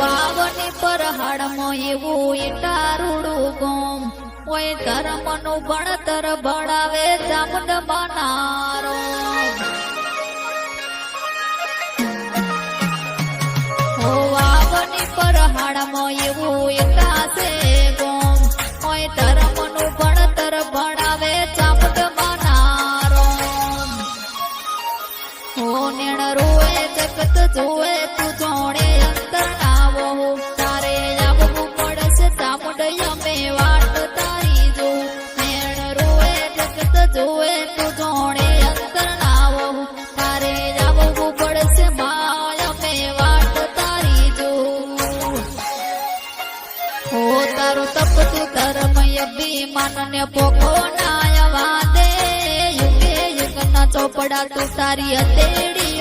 વાવની પર હાડમાં એવું ઈટારુડું ગોમ. ઓય ધર્મનું ભણતર ભણાવે ચામુંડ બનારો ગોમ. ધર્મનું ભણતર ભણાવે ચામુંડ બનારો નેણ રોએ ઓ તારું તપતું ધર્મ અભિમાન ને પોખો નાય વાદે યુગે યુગના ચોપડા તું તારી હતેડી